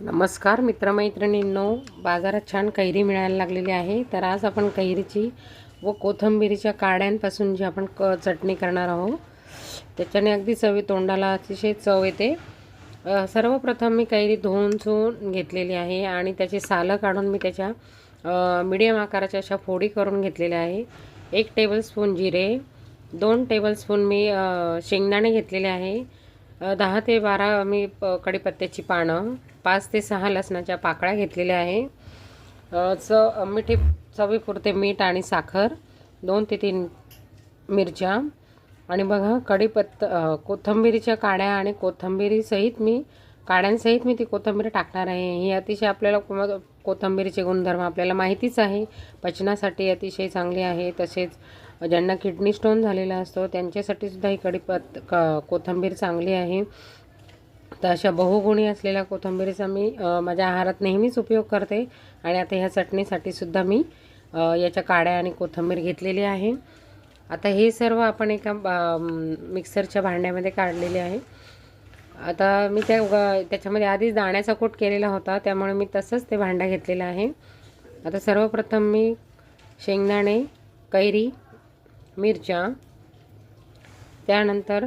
नमस्कार मित्रमैत्रिणींनो बाजारात छान कैरी मिळायला लागलेली आहे. तर आज आपण कैरीची व कोथिंबिरीच्या काड्यांपासून जी आपण क चटणी करणार आहोत त्याच्याने अगदी चवी तोंडाला अतिशय चव येते. सर्वप्रथम मी कैरी धुवून चुवून घेतलेली आहे आणि त्याची सालं काढून मी त्याच्या मिडियम आकाराच्या अशा फोडी करून घेतलेल्या आहे. एक टेबलस्पून जिरे दोन टेबलस्पून मी शेंगदाणे घेतलेले आहे. दहा ते बारा मी प कडीपत्त्याची पानं पाच ते सहा लसणाच्या पाकळ्या घेतलेल्या आहे. च मिठी चवीपुरते मीठ आणि साखर दोन ते तीन मिरच्या. आणि बघा कढीपत्त अ, काड्या आणि कोथिंबिरीसहित मी काड्यांसहित मी ती कोथिंबीर टाकणार आहे. ही अतिशय आपल्याला को- कोथिंबीरीचे गुणधर्म आपल्याला माहितीच आहे. पचनासाठी अतिशय चांगली आहे. तसेच ज्यांना किडनी स्टोन झालेला असतो त्यांच्यासाठी सुद्धा ही पत क कोथिंबीर चांगली आहे. तर अशा बहुगुणी असलेल्या कोथिंबीरीचा मी माझ्या आहारात नेहमीच उपयोग करते आणि आता ह्या चटणीसाठी सुद्धा मी याच्या काड्या आणि कोथिंबीर घेतलेली आहे. आता हे सर्व आपण एका मिक्सरच्या भांड्यामध्ये काढलेले आहे. आता मी त्या त्याच्यामध्ये आधीच दाण्याचा कूट केलेला होता त्यामुळे मी तसंच ते भांडं घेतलेलं आहे. आता सर्वप्रथम मी शेंगदाणे कैरी मिरच्या. त्यानंतर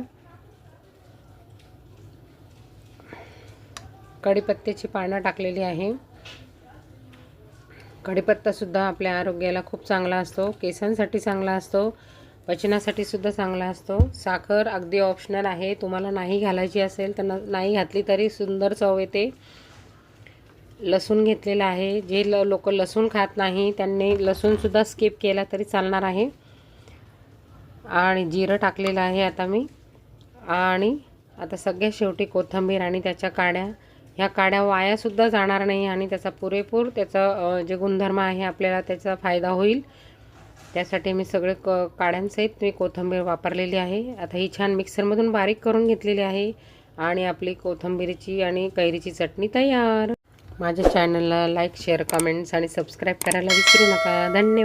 कढीपत्त्याची पानं टाकलेली आहे. कढीपत्तासुद्धा आपल्या आरोग्याला खूप चांगला असतो. केसांसाठी चांगला असतो. पचनासाठी सुद्धा चांगला असतो. साखर अगदी ऑप्शनल आहे. तुम्हाला नाही घालायची असेल तर न नाही घातली तरी सुंदर चव येते. लसूण घेतलेला आहे. जे ल लोक लसूण खात नाही त्यांनी लसूणसुद्धा स्किप केला तरी चालणार आहे. आणि जिरं टाकलेलं आहे आता मी. आणि आता सगळ्या शेवटी कोथिंबीर आणि त्याच्या काड्या. ह्या काड्या वायासुद्धा जाणार नाही आणि त्याचा पुरेपूर त्याचा जे गुणधर्म आहे आपल्याला त्याचा फायदा होईल. त्यासाठी मी सगळे क काड्यांसहित मी कोथिंबीर वापरलेली आहे. आता ही छान मिक्सरमधून बारीक करून घेतलेली आहे. आणि आपली कोथिंबीरची आणि कैरीची चटणी तयार. माझ्या चॅनलला लाईक शेअर कमेंट्स आणि सबस्क्राईब करायला विसरू नका. धन्यवाद.